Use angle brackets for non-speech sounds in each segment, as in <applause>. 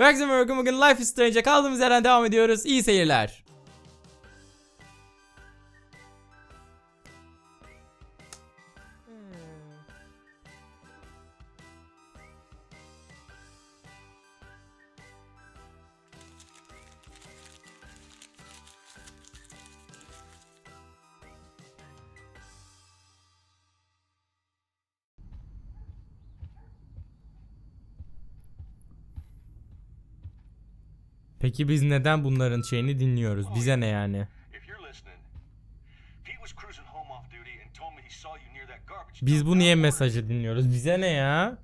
Herkese merhaba bugün Life is Strange'e kaldığımız yerden devam ediyoruz. İyi seyirler. Peki biz neden bunların şeyini dinliyoruz? Bize ne yani? Biz bu niye mesajı dinliyoruz? Bize ne ya?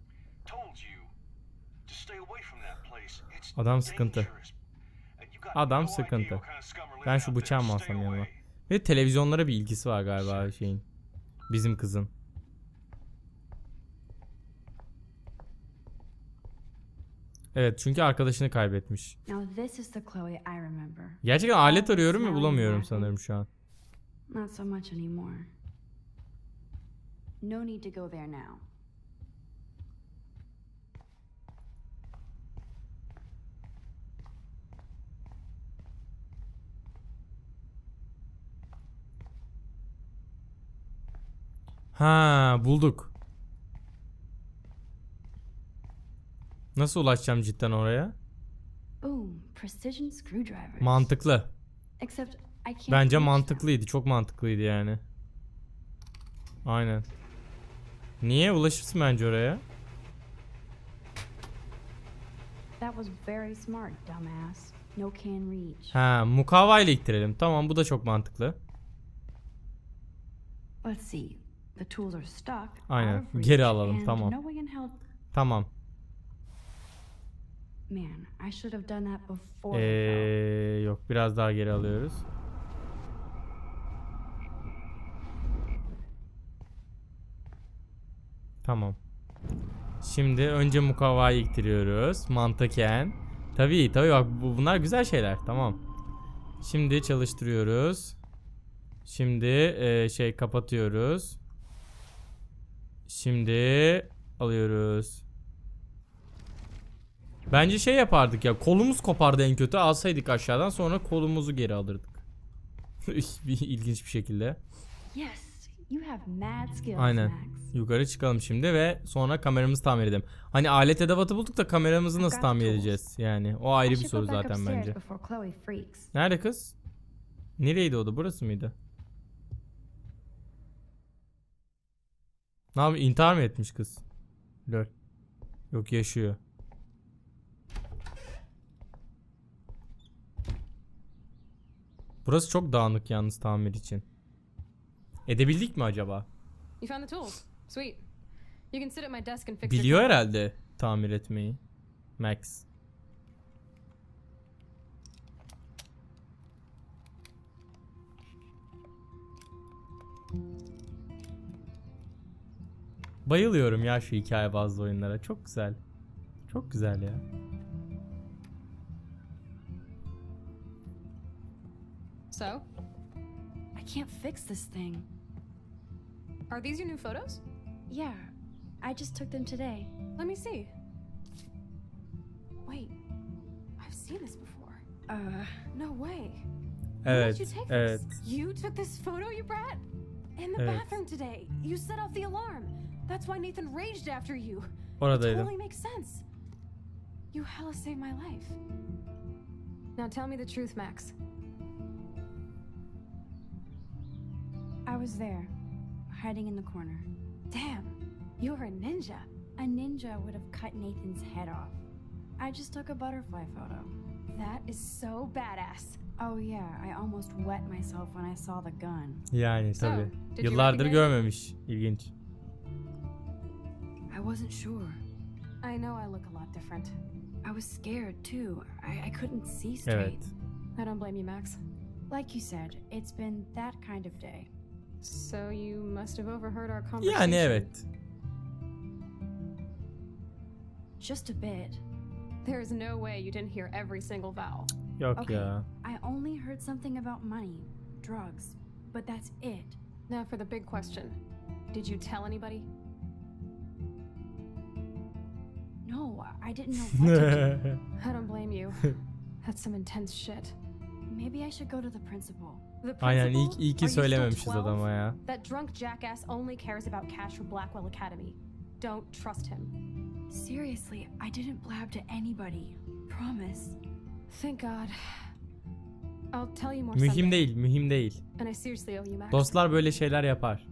Adam sıkıntı. Adam sıkıntı. Ben şu bıçağı mı alsam yanıma? Ve televizyonlara bir ilgisi var galiba şeyin. Bizim kızın. Evet çünkü arkadaşını kaybetmiş. Now this is the Chloe I remember. Gerçekten alet arıyorum ve bulamıyorum sanırım şu an. Not so much anymore. No need to go there now. Ha bulduk. Nasıl ulaşacağım cidden oraya? Mantıklı. Bence mantıklıydı. Çok mantıklıydı yani. Aynen. Niye? Ulaşırsın bence oraya. Ha, mukavva ile ittirelim. Tamam bu da çok mantıklı. Let's see. The tools are stuck. Aynen, geri alalım, tamam. Tamam. Man, I should have done that before. Ee, yok biraz daha geri alıyoruz. Tamam. Şimdi önce mukavvayı ittiriyoruz. Mantıken. Tabii tabii bak bu- bunlar güzel şeyler. Tamam. Şimdi çalıştırıyoruz. Şimdi e, şey kapatıyoruz. Şimdi alıyoruz. Bence şey yapardık ya kolumuz kopardı en kötü alsaydık aşağıdan sonra kolumuzu geri alırdık. <laughs> ilginç bir şekilde. Yes, you have mad skills, Aynen. Yukarı çıkalım şimdi ve sonra kameramızı tamir edelim. Hani alet edevatı bulduk da kameramızı nasıl tamir edeceğiz? Yani o ayrı bir soru zaten bence. Nerede kız? Nereydi o da? Burası mıydı? Ne yapıyor? İntihar mı etmiş kız? Lol. Yok yaşıyor. Burası çok dağınık yalnız tamir için. Edebildik mi acaba? You found the tools. Sweet. You can sit at my desk and fix Biliyor herhalde tamir etmeyi. Max. Bayılıyorum ya şu hikaye bazlı oyunlara. Çok güzel. Çok güzel ya. So, I can't fix this thing. are these your new photos? Yeah, I just took them today. Let me see. Wait, I've seen this before. Uh, No way. When Evet, did you take evet. this? You took this photo, you brat? In the Evet. bathroom today. You set off the alarm. That's why Nathan raged after you. Oradaydım. Totally makes sense. You hella saved my life. Now tell me the truth, Max. Was there, hiding in the corner. Damn, you're a ninja. A ninja would have cut Nathan's head off. I just took a butterfly photo. That is so badass. Oh yeah, I almost wet myself when I saw the gun. Yani tabi. did you Yıllardır recognize- görmemiş. İlginç. I wasn't sure. I know I look a lot different. I was scared too. I, I couldn't see straight. Evet. I don't blame you, Max. Like you said, it's been that kind of day. So you must have overheard our conversation. Yani evet. Just a bit. There is no way you didn't hear every single vowel. Yok Okay, ya. I only heard something about money, drugs, but that's it. Now for the big question. Did you tell anybody? No, I didn't know what to do. <laughs> I don't blame you. That's some intense shit. Maybe I should go to the principal. Aynen iyi, iyi Are ki you still söylememişiz 12? adama ya. That drunk jackass only cares about cash for Blackwell Academy. Don't trust him. Seriously, I didn't blab to anybody. Promise. Thank God. I'll tell you more Mühim someday. değil, mühim değil. And I seriously owe you, Max. Dostlar böyle şeyler yapar.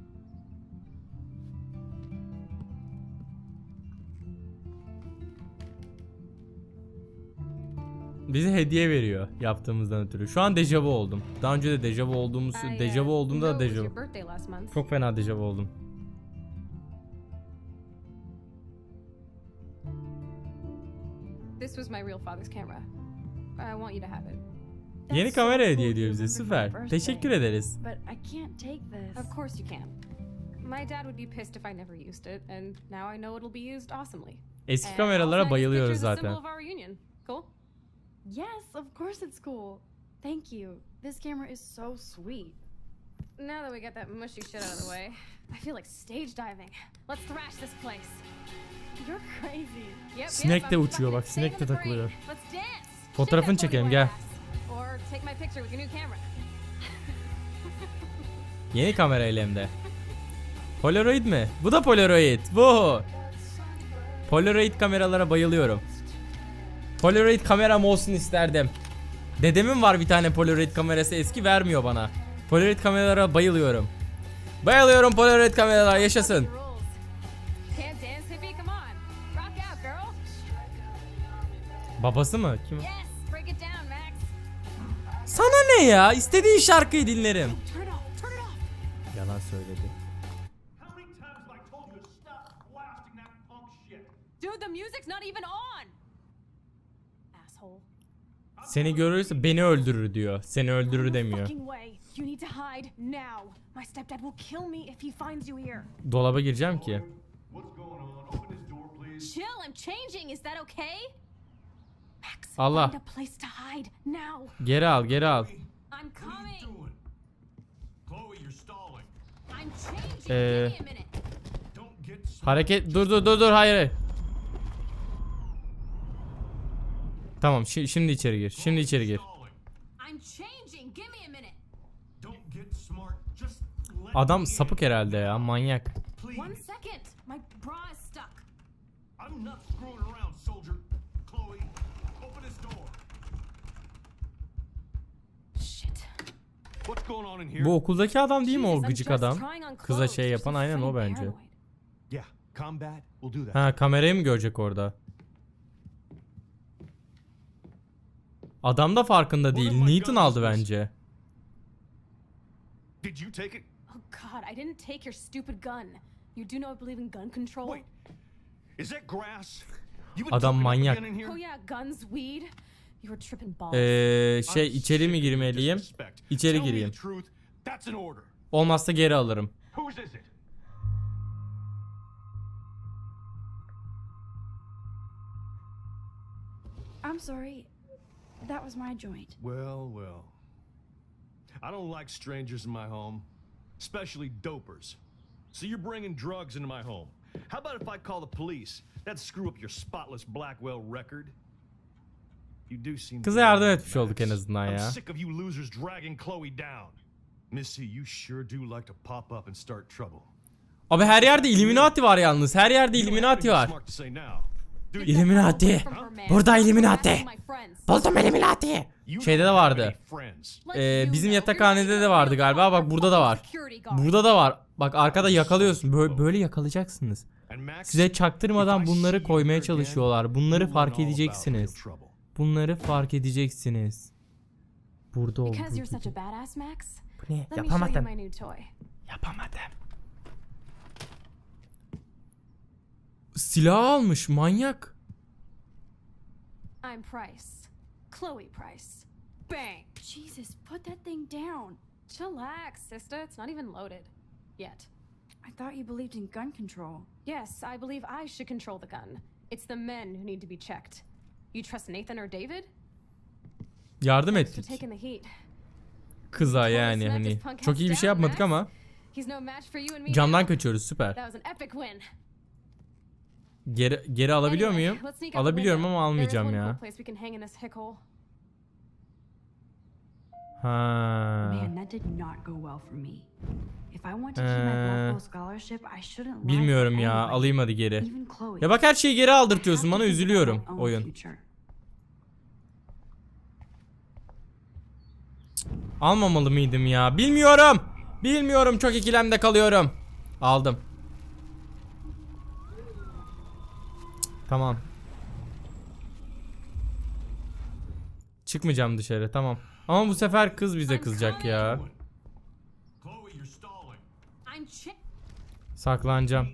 Bize hediye veriyor yaptığımızdan ötürü. Şu an dejavu oldum. Daha önce de dejavu olduğumuz, uh, dejavu olduğumda da dejavu. Çok fena dejavu oldum. This was my real father's camera. I want you to have it. Yeni kamera hediye ediyor bize. Süper. Teşekkür ederiz. But I can't take this. Of course you can. My dad would be pissed if I never used it, and now I know it'll be used awesomely. Eski kameralara bayılıyoruz zaten. Cool? Yes, of course it's cool. Thank you. This camera is so sweet. Now that we got that mushy shit out of the way, I feel like stage diving. Let's thrash this place. You're crazy. Yep, Sinek yep, de I'm uçuyor bak, sinek de takılıyor. Let's dance. Fotoğrafını çekelim, gel. Or take my picture with your new camera. <laughs> Yeni kamera elimde. Polaroid mi? Bu da Polaroid. Bu. Polaroid kameralara bayılıyorum. Polaroid kameram olsun isterdim. Dedemin var bir tane Polaroid kamerası eski vermiyor bana. Polaroid kameralara bayılıyorum. Bayılıyorum Polaroid kameralara yaşasın. Babası mı? Kim? Sana ne ya? İstediğin şarkıyı dinlerim. Yalan söyledi. Dude, the music's not even on. Seni görürse beni öldürür diyor. Seni öldürür demiyor. fucking way. You need to hide now. My stepdad will kill me if he finds you here. Dolaba gireceğim ki. What's going on? Open this door, please. Chill, I'm changing. Is that okay? Max, Allah. find a place to hide now. Geri al, geri al. I'm What are you coming. doing? Chloe, you're stalling. I'm changing. Ee, Give me a minute. Don't get smart. Hareket dur dur dur dur hayır. hayır. Tamam şi- şimdi içeri gir. Şimdi içeri gir. Adam sapık herhalde ya manyak. Bu okuldaki adam değil mi o gıcık adam? Kıza şey yapan aynen o bence. Ha kamerayı mı görecek orada? Adam da farkında değil. Nathan aldı bence. Did you take it? Oh God, I didn't take your stupid gun. You do know I believe in gun control. Wait. Is that grass? Adam manyak. Oh yeah, guns, weed. You were tripping balls. Ee, şey içeri mi girmeliyim? İçeri gireyim. Olmazsa geri alırım. I'm sorry. That was my joint. Well, well. I don't like strangers in my home, especially dopers. So you're bringing drugs into my home. How about if I call the police? That'd screw up your spotless Blackwell record. You do seem Kıza to yardım like etmiş olduk en Max. azından I'm ya. sick of you losers dragging Chloe down. Missy, you sure do like to pop up and start trouble. Abi her yerde Illuminati var yalnız. Her yerde You don't have to Illuminati be var. Illuminati. Burada Illuminati. Buldum Illuminati. You Şeyde de vardı. Ee, bizim yatakhanede de vardı galiba. Bak burada da var. Burada da var. Bak arkada yakalıyorsun. Böyle, böyle yakalayacaksınız. Size çaktırmadan bunları koymaya çalışıyorlar. Bunları fark edeceksiniz. Bunları fark edeceksiniz. Burada Max. Bu ne? Yapamadım. Yapamadım. Silah almış manyak. I'm Price. Chloe Price. Bang. Jesus, put that thing down. Chillax, sister. It's not even loaded. Yet. I thought you believed in gun control. Yes, I believe I should control the gun. It's the men who need to be checked. You trust Nathan or David? Yardım ettik. taking the heat. Kıza yani hani. Çok iyi bir şey yapmadık ama He's no match for you and me. camdan kaçıyoruz süper. That was an epic win. Geri geri alabiliyor Anyway, muyum? Alabiliyorum ama almayacağım ya. Ha. Ee, Bilmiyorum ya. Alayım hadi geri. Ya bak her şeyi geri aldırtıyorsun. Bana üzülüyorum oyun. Almamalı mıydım ya? Bilmiyorum. Bilmiyorum. Çok ikilemde kalıyorum. Aldım. Tamam. Çıkmayacağım dışarı. Tamam. Ama bu sefer kız bize kızacak ya. Saklanacağım.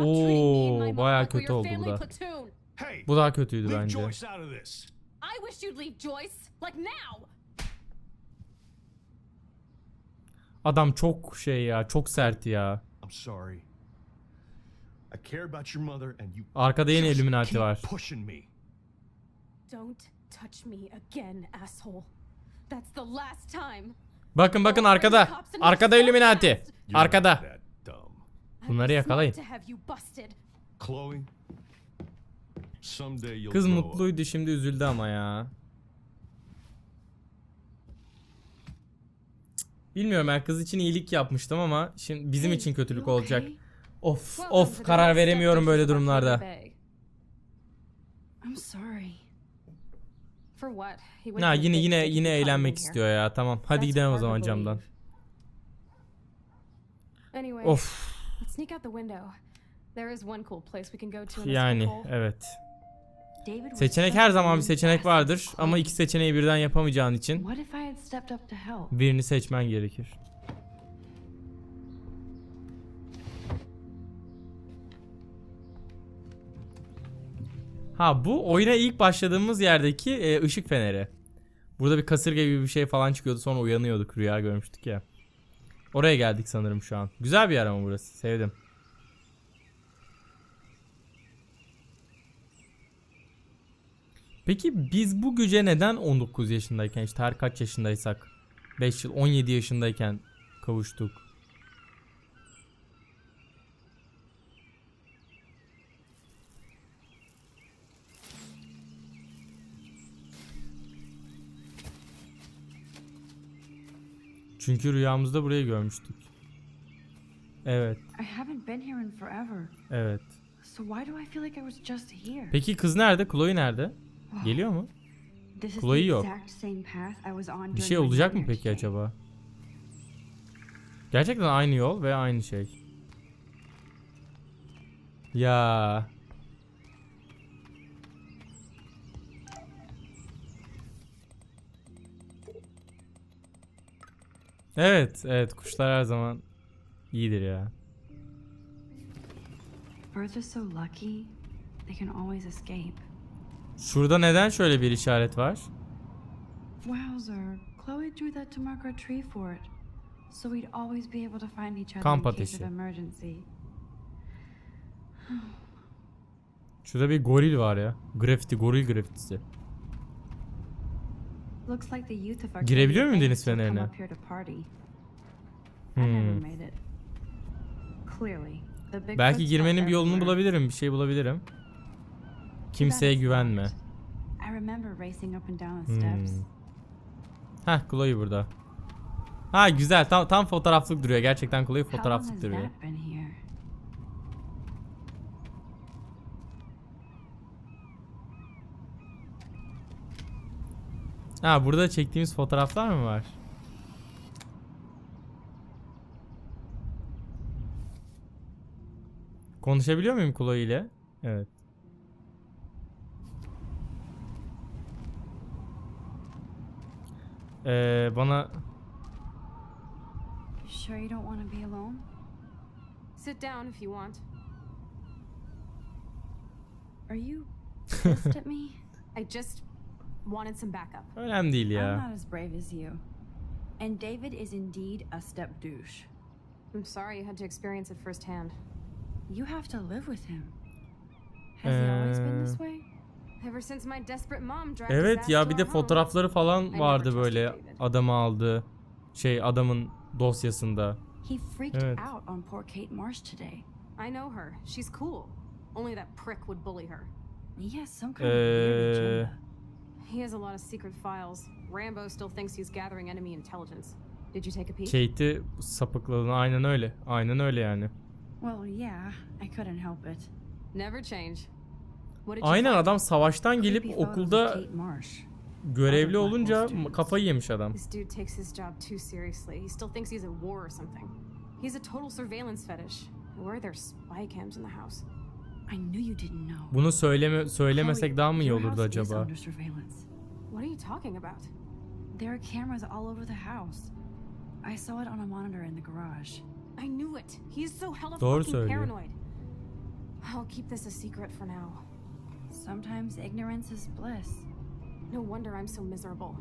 Oo, we're kötü oldu bu da. Bu daha kötüydü bence. I wish you'd leave Joyce, like now. Adam çok şey ya. Çok sert ya. I'm sorry. I care about your mother and you Arkada yine just Illuminati var. pushing me. Don't touch me again, asshole. That's the last time. Bakın bakın arkada. Arkada Illuminati. Arkada. Bunları yakalayın. Kız mutluydu şimdi üzüldü ama ya. Bilmiyorum ben kız için iyilik yapmıştım ama şimdi bizim için kötülük olacak. Of of karar veremiyorum böyle durumlarda. Ha yine yine yine eğlenmek istiyor ya. Tamam. Hadi gidelim o zaman camdan. Of. let's sneak out the window. There is one cool place we can go to in this Yani evet. Seçenek her zaman bir seçenek vardır ama iki seçeneği birden yapamayacağın için birini seçmen gerekir. Ha bu oyuna ilk başladığımız yerdeki e, ışık feneri. Burada bir kasırga gibi bir şey falan çıkıyordu sonra uyanıyorduk rüya görmüştük ya. Oraya geldik sanırım şu an. Güzel bir yer ama burası. Sevdim. Peki biz bu güce neden 19 yaşındayken işte her kaç yaşındaysak 5 yıl 17 yaşındayken kavuştuk? Çünkü rüyamızda burayı görmüştük. Evet, I haven't been here in forever. evet. So why do I feel like I was just here? Peki kız nerede? Chloe nerede? Geliyor mu? The yok. Bir şey olacak mı peki acaba? Gerçekten aynı yol ve aynı şey. Ya. Evet, evet kuşlar her zaman iyidir ya. Birds are so lucky. They can always escape. Şurada neden şöyle bir işaret var? Wowzer. Chloe drew that to mark our tree fort. So we'd always be able to find each other Kamp in case of emergency. <sighs> Şurada bir goril var ya. Grafiti, goril grafitisi. Looks like the youth of our Girebiliyor muyum deniz fenerine? Hmm. Belki girmenin bir yolunu bulabilirim, bir şey bulabilirim. Kimseye güvenme. Hmm. Heh Chloe burada. Ha güzel tam tam fotoğraflık duruyor. Gerçekten Chloe fotoğraflık duruyor. Ha burada çektiğimiz fotoğraflar mı var? Konuşabiliyor muyum Chloe ile? Evet. Ee, bana You sure you don't want to be alone? Sit down if you want. Are you <laughs> pissed at me? I just wanted some backup. önemli değil I'm ya. not as brave as you. And David is indeed a step douche. I'm sorry you had to experience it firsthand. You have to live with him. Has he always been this Uh, way? Evet ya bir de fotoğrafları falan vardı böyle adamı aldı. Şey adamın dosyasında. He freaked Evet. out on poor Kate Marsh today. I know her. She's cool. Only that prick would bully her. He has some kind of weird Ee, agenda. He has a lot of secret files. Rambo still thinks he's gathering enemy intelligence. Did you take a peek? Kate'i sapıkladığını aynen öyle. Aynen öyle yani. Well, yeah, I couldn't help it. Never change. Aynen adam savaştan gelip okulda görevli olunca kafayı yemiş adam. Bunu söyleme söylemesek daha mı iyi olurdu acaba? What are you talking about? There are cameras all over the house. I saw it on a monitor in the garage. I knew it. He's so hella fucking paranoid. I'll keep this a secret for now. Sometimes ignorance is bliss. No wonder I'm so miserable.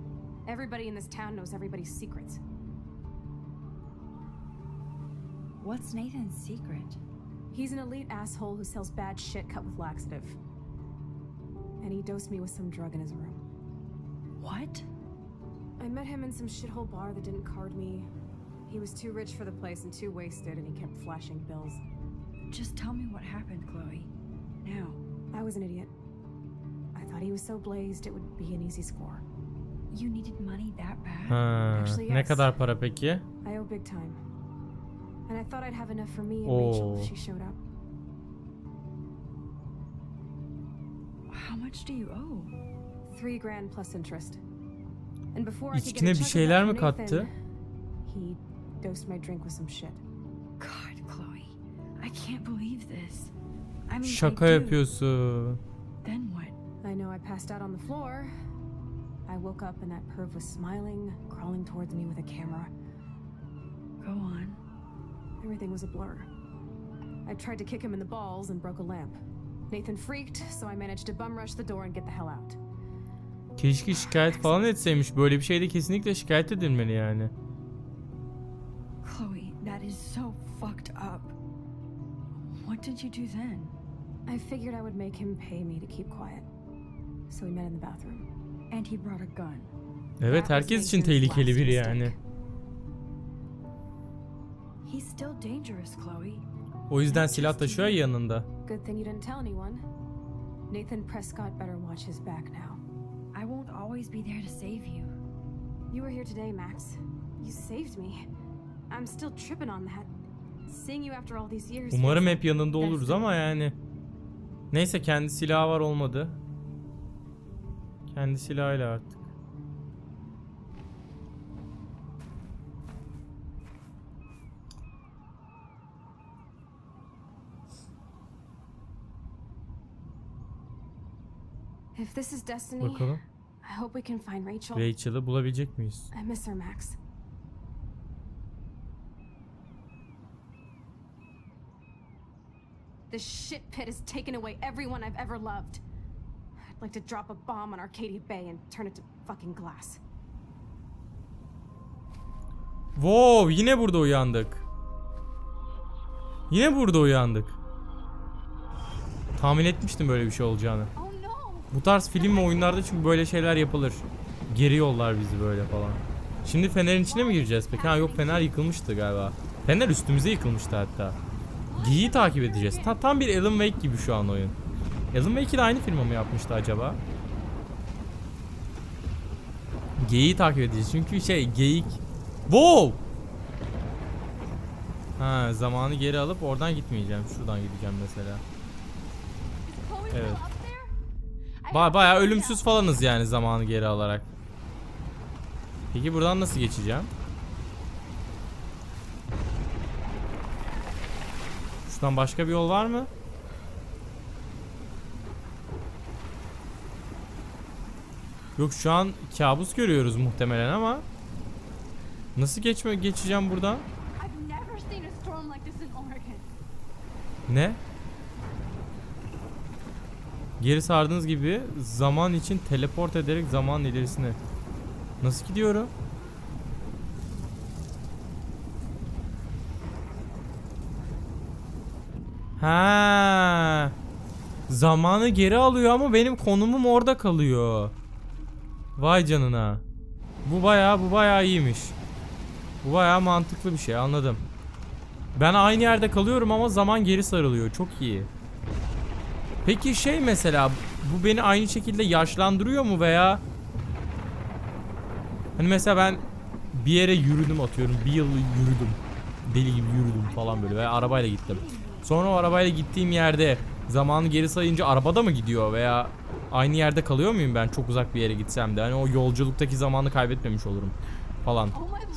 Everybody in this town knows everybody's secrets. What's Nathan's secret? He's an elite asshole who sells bad shit cut with laxative. And he dosed me with some drug in his room. What? I met him in some shithole bar that didn't card me. He was too rich for the place and too wasted, and he kept flashing bills. Just tell me what happened, Chloe. Now. I was an idiot. He was so blazed it would be an easy score. You needed money that bad? Ha, Actually, ne yes. kadar para peki? I owe big time. And I thought I'd have enough for me and Oh. Rachel if she showed up. How much do you owe? Three grand plus interest. And before I could İçkine get a bir of şeyler mi from kattı? Nathan, he dosed my drink with some shit. God, Chloe. I can't believe this. I mean, Şaka I do. yapıyorsun. Then what? I know I passed out on the floor. I woke up and that perv was smiling, crawling towards me with a camera. Go on. Everything was a blur. I tried to kick him in the balls and broke a lamp. Nathan freaked, so I managed to bum rush the door and get the hell out. Keşke şikayet falan etseymiş. Böyle bir şeyde kesinlikle şikayet edilmeli yani. Chloe, that is so fucked up. What did you do then? I figured I would make him pay me to keep quiet. So we met in the bathroom. And he brought a gun. Evet herkes için tehlikeli biri yani. He's still dangerous, Chloe. O yüzden silah taşıyor ya yanında. Good thing you didn't tell anyone. Nathan Prescott better watch his back now. I won't always be there to save you. You were here today, Max. You saved me. I'm still tripping on that. Seeing you after all these years. Umarım hep yanında oluruz ama yani. Neyse kendi silahı var olmadı. Kendi silahıyla artık. If this is destiny, Bakalım I hope we can find Rachel. Rachel'ı bulabilecek miyiz? I miss her, Max. This shit pit has taken away everyone I've ever loved. Like to drop a bomb on Arcadia Bay and turn it to fucking glass. Wow yine burada uyandık. Yine burada uyandık. Tahmin etmiştim böyle bir şey olacağını. Oh no! Bu tarz film ve oyunlarda çünkü böyle şeyler yapılır. Geri yollar bizi böyle falan. Şimdi fenerin içine mi gireceğiz peki? Ha yok fener yıkılmıştı galiba. Fener üstümüze yıkılmıştı hatta. Geyiği takip edeceğiz. Ta, tam bir Alan Wake gibi şu an oyun. Alan Wake'i de aynı firma mı yapmıştı acaba? Geyiği takip edeceğiz. Çünkü şey geyik... Wow! Ha zamanı geri alıp oradan gitmeyeceğim. Şuradan gideceğim mesela. Evet. Ba bayağı ölümsüz falanız yani zamanı geri alarak. Peki buradan nasıl geçeceğim? Şuradan başka bir yol var mı? Yok şu an kabus görüyoruz muhtemelen ama Nasıl geçme geçeceğim buradan? Ne? Geri sardığınız gibi zaman için teleport ederek zaman ilerisine. Nasıl gidiyorum? Ha. Zamanı geri alıyor ama benim konumum orada kalıyor. Vay canına. Bu bayağı bu bayağı iyiymiş. Bu bayağı mantıklı bir şey anladım. Ben aynı yerde kalıyorum ama zaman geri sarılıyor. Çok iyi. Peki şey mesela bu beni aynı şekilde yaşlandırıyor mu veya hani mesela ben bir yere yürüdüm atıyorum bir yıl yürüdüm deli gibi yürüdüm falan böyle veya arabayla gittim. Sonra o arabayla gittiğim yerde zamanı geri sayınca arabada mı gidiyor veya aynı yerde kalıyor muyum ben çok uzak bir yere gitsem de hani o yolculuktaki zamanı kaybetmemiş olurum falan.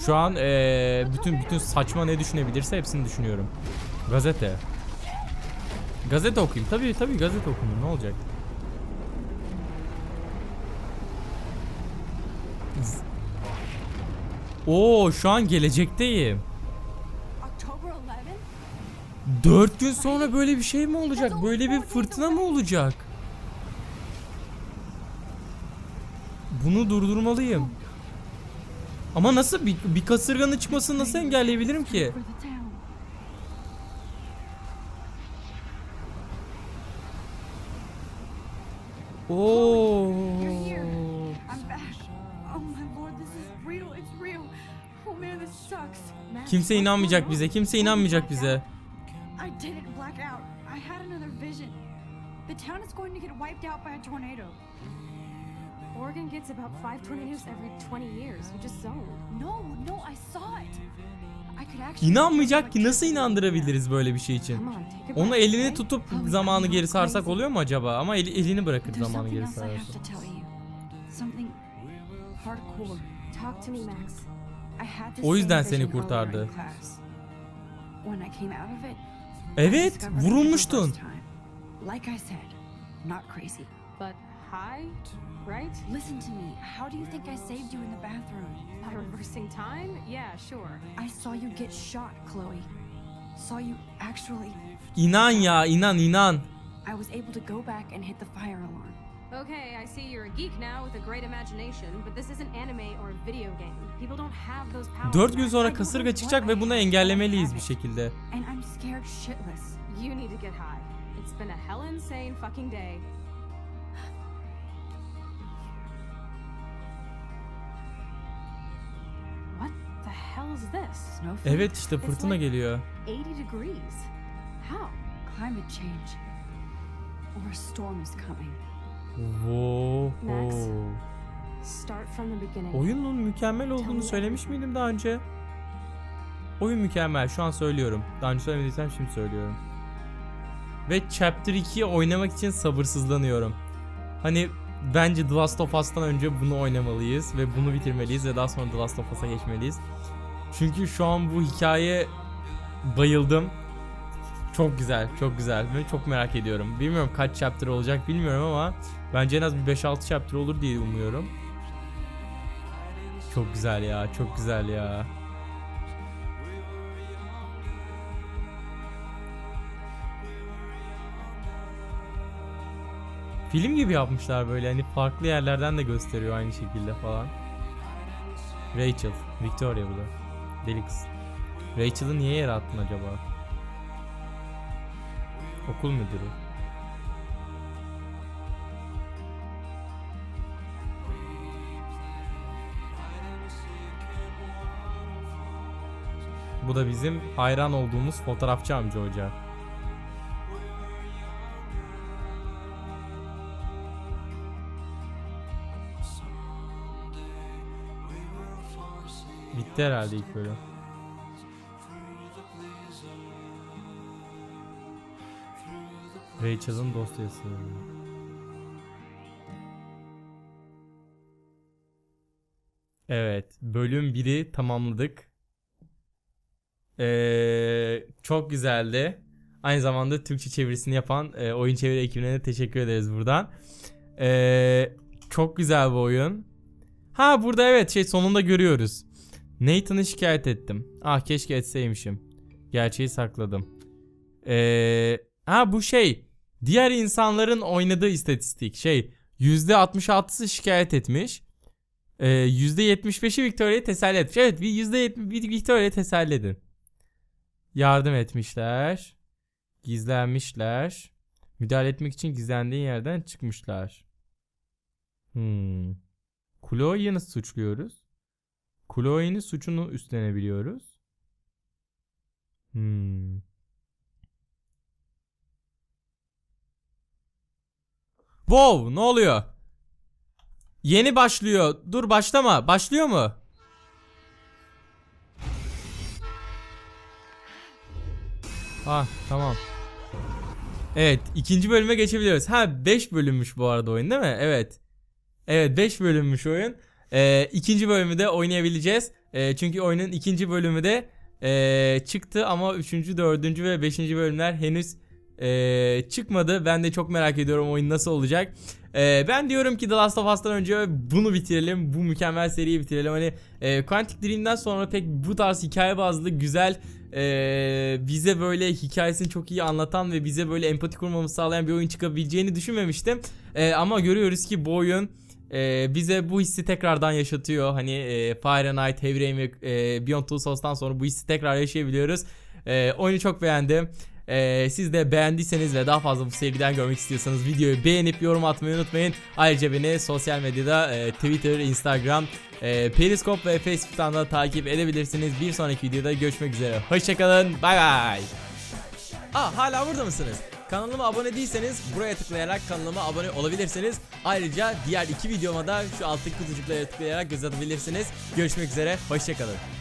Şu an eee, bütün bütün saçma ne düşünebilirse hepsini düşünüyorum. Gazete. Gazete okuyayım. Tabii tabii gazete okunur. Ne olacak? Oo şu an gelecekteyim. October 11? 4 gün sonra böyle bir şey mi olacak? Böyle bir fırtına mı olacak? Bunu durdurmalıyım. Ama nasıl bir, bir kasırganın çıkmasını nasıl engelleyebilirim ki? Oo. Oh. Oh Kimse inanmayacak bize. Kimse inanmayacak bize. A tornado. Oregon gets about five tornadoes every 20 years. You just zoned. No, no, I saw it. I could actually. İnanmayacak ki nasıl inandırabiliriz böyle bir şey için? Onu elini tutup zamanı geri sarsak oluyor mu acaba? Ama eli, elini bırakır zamanı geri sararsa. O yüzden seni kurtardı. Evet, vurulmuştun. Like I said, not crazy. But high, right? Listen to me. How do you think I saved you in the bathroom? By reversing time? Yeah, sure. I saw you get shot, Chloe. Saw you actually. İnan ya, inan inan. I was able to go back and hit the fire alarm. Okay, I see you're a geek now with a great imagination, but this isn't anime or a video game. People don't have those powers. 4 gün sonra kasırga çıkacak ve bunu engellemeliyiz bir şekilde. And I'm scared shitless. You need to get high. It's been a hell insane fucking day. Evet işte fırtına geliyor. 80 degrees. How? Climate change. Or a storm is coming. Wow. Max. Start from the beginning. Oyunun mükemmel olduğunu söylemiş miydim daha önce? Oyun mükemmel şu an söylüyorum. Daha önce söylemediysem şimdi söylüyorum. Ve Chapter 2'yi oynamak için sabırsızlanıyorum. Hani bence The Last of Us'tan önce bunu oynamalıyız ve bunu bitirmeliyiz ve daha sonra The Last of Us'a geçmeliyiz. Çünkü şu an bu hikaye bayıldım. Çok güzel, çok güzel ve çok merak ediyorum. Bilmiyorum kaç chapter olacak bilmiyorum ama bence en az bir 5-6 chapter olur diye umuyorum. Çok güzel ya, çok güzel ya. Film gibi yapmışlar böyle hani farklı yerlerden de gösteriyor aynı şekilde falan. Rachel, Victoria bu da. Deli kız. Rachel'ı niye yere attın acaba? Okul müdürü. Bu da bizim hayran olduğumuz fotoğrafçı amca hoca. Bitti herhalde ilk bölüm. Rachel'ın dosyası. Evet, bölüm 1'i tamamladık. Ee, çok güzeldi. Aynı zamanda Türkçe çevirisini yapan e, oyun çeviri ekibine de teşekkür ederiz buradan. Ee, çok güzel bir oyun. Ha burada evet şey sonunda görüyoruz. Nathan'ı şikayet ettim. Ah keşke etseymişim. Gerçeği sakladım. Ee, ha bu şey diğer insanların oynadığı istatistik şey %66'sı şikayet etmiş. Ee, %75'i Victoria'yı teselli etmiş. Evet bir %70 bir Victoria'yı teselli edin. Yardım etmişler. Gizlenmişler. Müdahale etmek için gizlendiğin yerden çıkmışlar. Hmm. Chloe'yi nasıl suçluyoruz? Chloe'nin suçunu üstlenebiliyoruz. Hmm. Wow, ne oluyor? Yeni başlıyor. Dur başlama. Başlıyor mu? Ah tamam. Evet ikinci bölüme geçebiliyoruz. Ha 5 bölünmüş bu arada oyun değil mi? Evet. Evet 5 bölünmüş oyun. Ee, ikinci bölümü de oynayabileceğiz. Ee, çünkü oyunun ikinci bölümü de ee, çıktı ama üçüncü, dördüncü ve beşinci bölümler henüz ee, çıkmadı. Ben de çok merak ediyorum oyun nasıl olacak. Ee, ben diyorum ki The Last of Us'tan önce bunu bitirelim. Bu mükemmel seriyi bitirelim. Hani e, Quantic Dream'den sonra pek bu tarz hikaye bazlı güzel e, bize böyle hikayesini çok iyi anlatan ve bize böyle empati kurmamızı sağlayan bir oyun çıkabileceğini düşünmemiştim. E, ama görüyoruz ki bu oyun e, bize bu hissi tekrardan yaşatıyor. Hani e, Fahrenheit, Heavy Rain ve e, Beyond Two Souls'tan sonra bu hissi tekrar yaşayabiliyoruz. E, oyunu çok beğendim. Ee, siz de beğendiyseniz ve daha fazla bu seriden görmek istiyorsanız videoyu beğenip yorum atmayı unutmayın. Ayrıca beni sosyal medyada e, Twitter, Instagram, e, Periscope ve Facebook'tan da takip edebilirsiniz. Bir sonraki videoda görüşmek üzere. Hoşçakalın. Bay bay. Aa hala burada mısınız? Kanalıma abone değilseniz buraya tıklayarak kanalıma abone olabilirsiniz. Ayrıca diğer iki videoma da şu alttaki kutucuklara tıklayarak göz atabilirsiniz. Görüşmek üzere. Hoşçakalın.